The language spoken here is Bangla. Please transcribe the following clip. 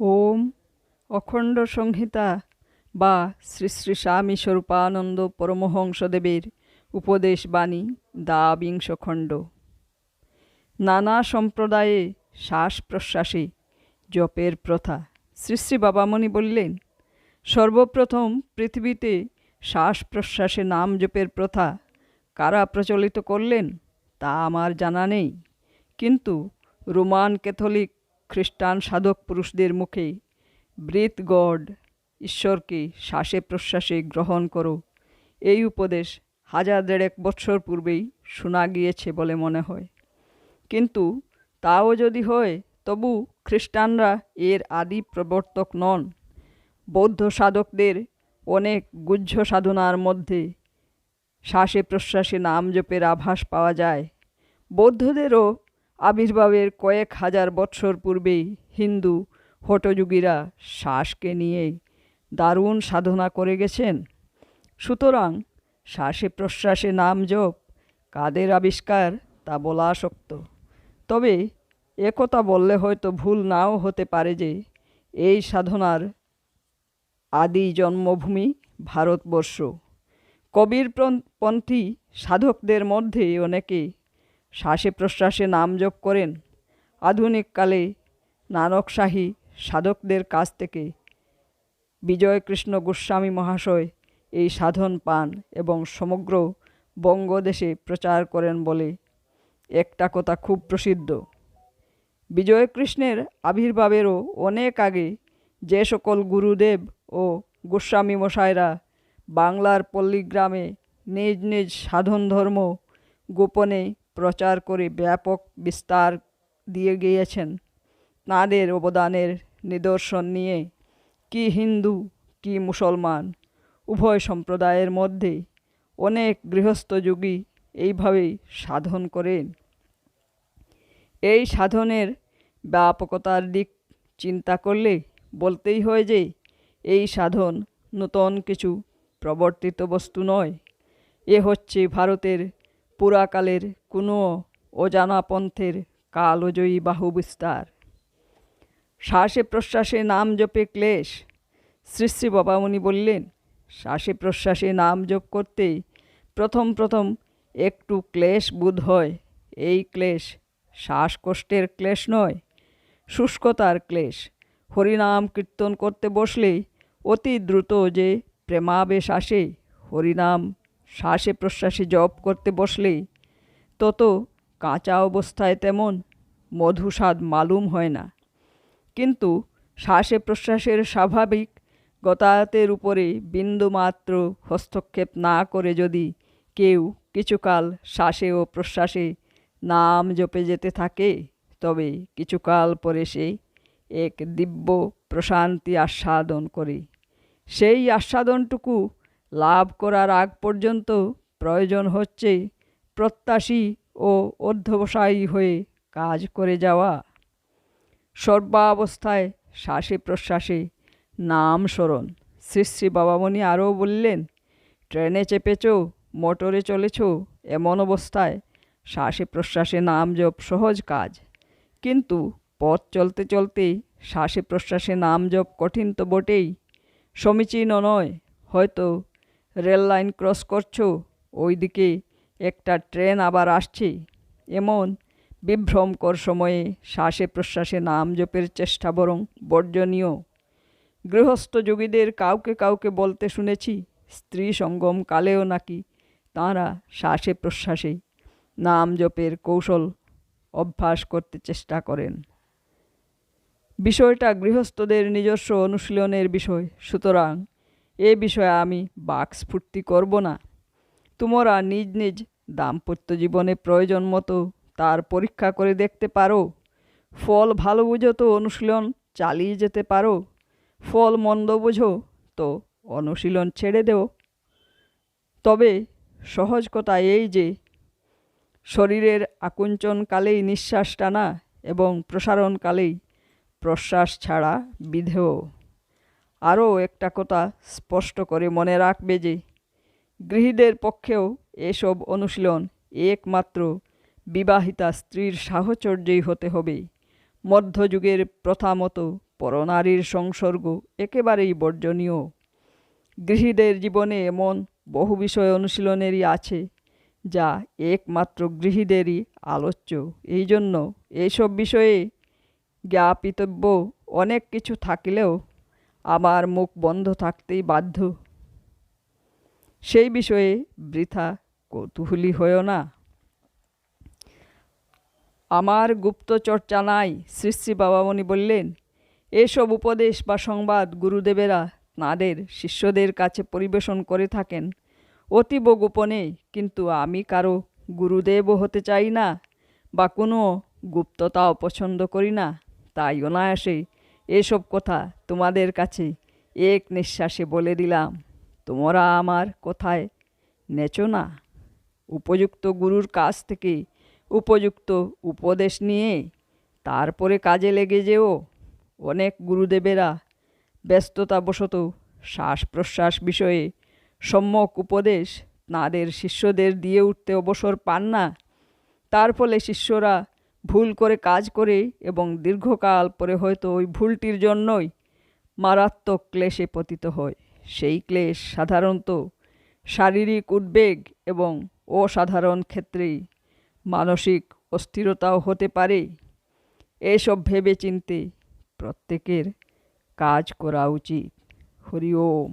ওম অখণ্ড সংহিতা বা শ্রী শ্রী স্বামী স্বরূপানন্দ পরমহংসদেবের উপদেশ বাণী দ্বাবিংশ খণ্ড নানা সম্প্রদায়ে শ্বাস প্রশ্বাসে জপের প্রথা। শ্রী শ্রী বাবামণি বললেন, সর্বপ্রথম পৃথিবীতে শ্বাস প্রশ্বাসে নাম জপের প্রথা কারা প্রচলিত করলেন তা আমার জানা নেই। কিন্তু রোমান ক্যাথলিক খ্রিস্টান সাধক পুরুষদের মুখে ব্রিথ গড, ঈশ্বরকে শ্বাসে প্রশ্বাসে গ্রহণ করো। এই উপদেশ হাজার দেড়েক বৎসর পূর্বেই শোনা গিয়েছে বলে মনে হয়। কিন্তু তাও যদি হয়, তবু খ্রিস্টানরা এর আদি প্রবর্তক নন। বৌদ্ধ সাধকদের অনেক গুহ্য সাধনার মধ্যে শ্বাসে প্রশ্বাসে নাম জপের আভাস পাওয়া যায়। বৌদ্ধদেরও আবির্ভাবের কয়েক হাজার বৎসর পূর্বেই হিন্দু হটযুগীরা শ্বাসকে নিয়ে দারুণ সাধনা করে গেছেন। সুতরাং শ্বাসে প্রশ্বাসে নাম জপ, কাদের আবিষ্কার তা বলা শক্ত তবে একথা বললে হয়তো ভুল নাও হতে পারে যে এই সাধনার আদি জন্মভূমি ভারতবর্ষ। কবির পন্থী সাধকদের মধ্যে অনেকে শ্বাসে প্রশ্বাসে নাম যোগ করেন। আধুনিককালে নানকশাহী সাধকদের কাছ থেকে বিজয়কৃষ্ণ গোস্বামী মহাশয় এই সাধন পান এবং সমগ্র বঙ্গদেশে প্রচার করেন বলে একটা কথা খুব প্রসিদ্ধ। বিজয়কৃষ্ণের আবির্ভাবেরও অনেক আগে যে সকল গুরুদেব ও গোস্বামী মশাইরা বাংলার পল্লীগ্রামে নিজ নিজ সাধন ধর্ম গোপনে প্রচার করে ব্যাপক বিস্তার দিয়ে গিয়েছেন। তাঁদের অবদানের নিদর্শন নিয়ে কি হিন্দু, কি মুসলমান, উভয় সম্প্রদায়ের মধ্যে অনেক গৃহস্থযোগী এইভাবেই সাধন করেন। এই সাধনের ব্যাপকতার দিক চিন্তা করলে বলতেই হয় যে, এই সাধন নূতন কিছু প্রবর্তিত বস্তু নয়। এ হচ্ছে ভারতের পুরাকালের কোনো অজানা পন্থের কালজয়ী বাহু বিস্তার শ্বাসে প্রশ্বাসে নাম জপে ক্লেশ। শ্রী শ্রী বাবামণি বললেন, শ্বাসে প্রশ্বাসে নাম জপ করতে প্রথম প্রথম একটু ক্লেশ বোধ হয়। এই ক্লেশ শ্বাসকষ্টের ক্লেশ নয়, শুষ্কতার ক্লেশ। হরিনাম কীর্তন করতে বসলেই অতি দ্রুত যে প্রেমাবেশ আসে, হরিনাম শ্বাসে প্রশ্বাসে জপ করতে বসলে তত কাঁচা অবস্থায় তেমন মধুস্বাদ মালুম হয় না। কিন্তু শ্বাসে প্রশ্বাসের স্বাভাবিক গতায়াতের উপরে বিন্দুমাত্র হস্তক্ষেপ না করে যদি কেউ কিছুকাল শ্বাসে ও প্রশ্বাসে নাম জপে যেতে থাকে, তবে কিছুকাল পরে সে এক দিব্য প্রশান্তি আস্বাদন করে। সেই আস্বাদনটুকু লাভ করার আগ পর্যন্ত প্রয়োজন হচ্ছে প্রত্যাশী ও অধ্যবসায়ী হয়ে কাজ করে যাওয়া। সর্বাবস্থায় শ্বাসে প্রশ্বাসে নাম স্মরণ। শ্রী শ্রী বাবামণি আরও বললেন, ট্রেনে চেপেছ, মোটরে চলেছ, এমন অবস্থায় শ্বাসে প্রশ্বাসে নাম জপ সহজ কাজ। কিন্তু পথ চলতে চলতে শ্বাসে প্রশ্বাসে নাম জপ কঠিন তো বটেই। সমীচীন নয়, হয়তো রেল লাইন ক্রস করছ, ওইদিকে একটা ট্রেন আবার আসছে। এমন বিভ্রমকর সময়ে শ্বাসে প্রশ্বাসে নাম জপের চেষ্টা বরং বর্জনীয়। গৃহস্থ যোগীদের কাউকে কাউকে বলতে শুনেছি, স্ত্রী সঙ্গম কালেও নাকি তাঁরা শ্বাসে প্রশ্বাসে নাম জপের কৌশল অভ্যাস করতে চেষ্টা করেন। বিষয়টা গৃহস্থদের নিজস্ব অনুশীলনের বিষয়, সুতরাং এ বিষয়ে আমি বাকস্ফূর্তি করব না। তোমরা নিজ নিজ দাম্পত্য জীবনে প্রয়োজন মতো তার পরীক্ষা করে দেখতে পারো। ফল ভালো বুঝো তো অনুশীলন চালিয়ে যেতে পারো। ফল মন্দ বুঝো তো অনুশীলন ছেড়ে দেও। তবে সহজ কথা এই যে, শরীরের আকুঞ্চনকালেই নিঃশ্বাস টানা এবং প্রসারণকালেই প্রশ্বাস ছাড়া বিধেয়। আরও একটা কথা স্পষ্ট করে মনে রাখবে যে, গৃহীদের পক্ষেও এসব অনুশীলন একমাত্র বিবাহিতা স্ত্রীর সাহচর্যই হতে হবে। মধ্যযুগের প্রথা মতো পরনারীর সংসর্গ একেবারেই বর্জনীয়। গৃহীদের জীবনে এমন বহু বিষয় অনুশীলনেরই আছে, যা একমাত্র গৃহীদেরই আলোচ্য। এই জন্য এইসব বিষয়ে জ্ঞাপিতব্য অনেক কিছু থাকলেও আমার মুখ বন্ধ থাকতেই বাধ্য। সেই বিষয়ে বৃথা কৌতূহলী হয়েও না। আমার গুপ্ত চর্চা নাই শ্রী শ্রী বাবামণি বললেন। এসব উপদেশ বা সংবাদ গুরুদেবেরা তাঁদের শিষ্যদের কাছে পরিবেশন করে থাকেন। অতীব গোপনে, কিন্তু আমি কারও গুরুদেবও হতে চাই না, বা কোনো গুপ্ততাও পছন্দ করি না। তাই অনায়াসে এসব কথা তোমাদের কাছে এক নিঃশ্বাসে বলে দিলাম। তোমরা আমার কথায় নেচো না। উপযুক্ত গুরুর কাছ থেকে উপযুক্ত উপদেশ নিয়ে তারপরে কাজে লেগে যেও। অনেক গুরুদেবেরা ব্যস্ততাবশত শ্বাস প্রশ্বাস বিষয়ে সম্যক উপদেশ তাঁদের শিষ্যদের দিয়ে উঠতে অবসর পান না। তার ফলে শিষ্যরা ভুল করে কাজ করে এবং দীর্ঘকাল পরে হয়তো ওই ভুলটির জন্যই মারাত্মক ক্লেশে পতিত হয় সেই ক্লেশ সাধারণত শারীরিক উদ্বেগ এবং অসাধারণ ক্ষেত্রেই মানসিক অস্থিরতাও হতে পারে। এসব ভেবে চিনতে প্রত্যেকের কাজ করা উচিত। হরি ওম।